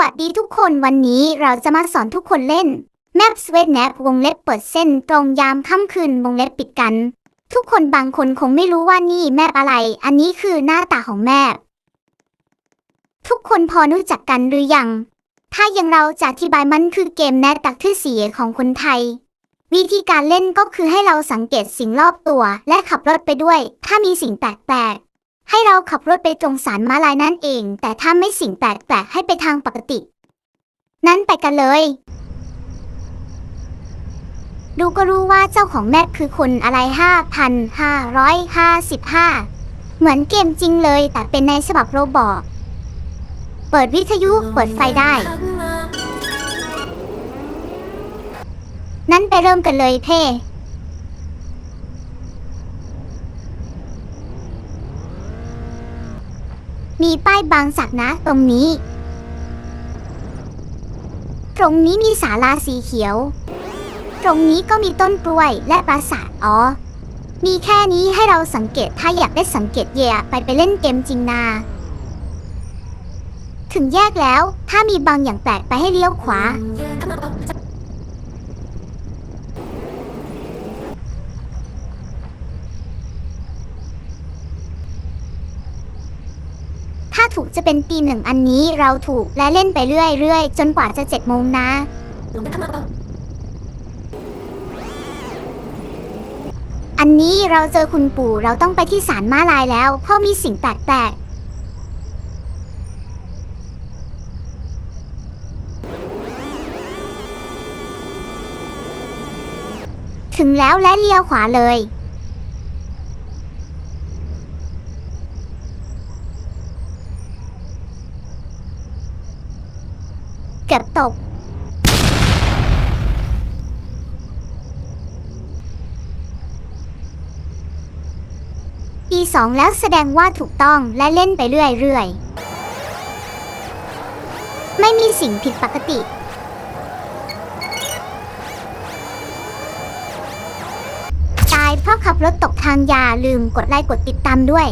วัสดีทุกคนวันนี้เราจะมาสอนทุกคนเล่นแมปสเวตแนปวงเล็บเปิดเส้นตรงยามค่ำคืนวงเล็บปิดกัน ทุกคนบางคนคงไม่รู้ว่านี่แมปอะไร อันนี้คือหน้าตาของแมปทุกคนพอรู้จักกันหรือยัง ถ้ายังเราจะอธิบายมันคือเกมแนตักที่เสียของคนไทย วิธีการเล่นก็คือให้เราสังเกตสิ่งรอบตัว และขับรถไปด้วย ถ้ามีสิ่งแปลกๆ ให้เราขับรถไปตรงสารม้าลายนั่นเอง แต่ถ้าไม่สิ่งแปลกๆให้ไปทางปกติ นั้นไปกันเลย ดูก็รู้ว่าเจ้าของแมปคือคนอะไรห้าพันห้าร้อยห้าสิบห้าเหมือนเกมจริงเลย แต่เป็นในฉบับโรบอทเปิดวิทยุเปิดไฟได้ นั้นไปเริ่มกันเลยเพ่ มีป้ายบางสักนะตรงนี้ ตรงนี้มีศาลาสีเขียว ตรงนี้ก็มีต้นกล้วยและปราสาทอ๋อ มีแค่นี้ให้เราสังเกตถ้าอยากได้สังเกตเย่ไปไปเล่นเกมจริงนาถึงแยกแล้ว ถ้ามีบางอย่างแปลกไปให้เลี้ยวขวา ถ้าถูกจะเป็นปีหนึ่งอันนี้เราถูกและเล่นไปเรื่อยๆ จนกว่าจะเจ็ดโมงนะ อันนี้เราเจอคุณปู่เราต้องไปที่ศาลม้าลายแล้ว เพราะมีสิ่งแปลกๆถึงแล้วและเลี้ยวขวาเลย เกือบตก ปีสองแล้วแสดงว่าถูกต้องและเล่นไปเรื่อยๆ ไม่มีสิ่งผิดปกติ ตายเพราะขับรถตกทางยาลืมกดไลค์กดติดตามด้วย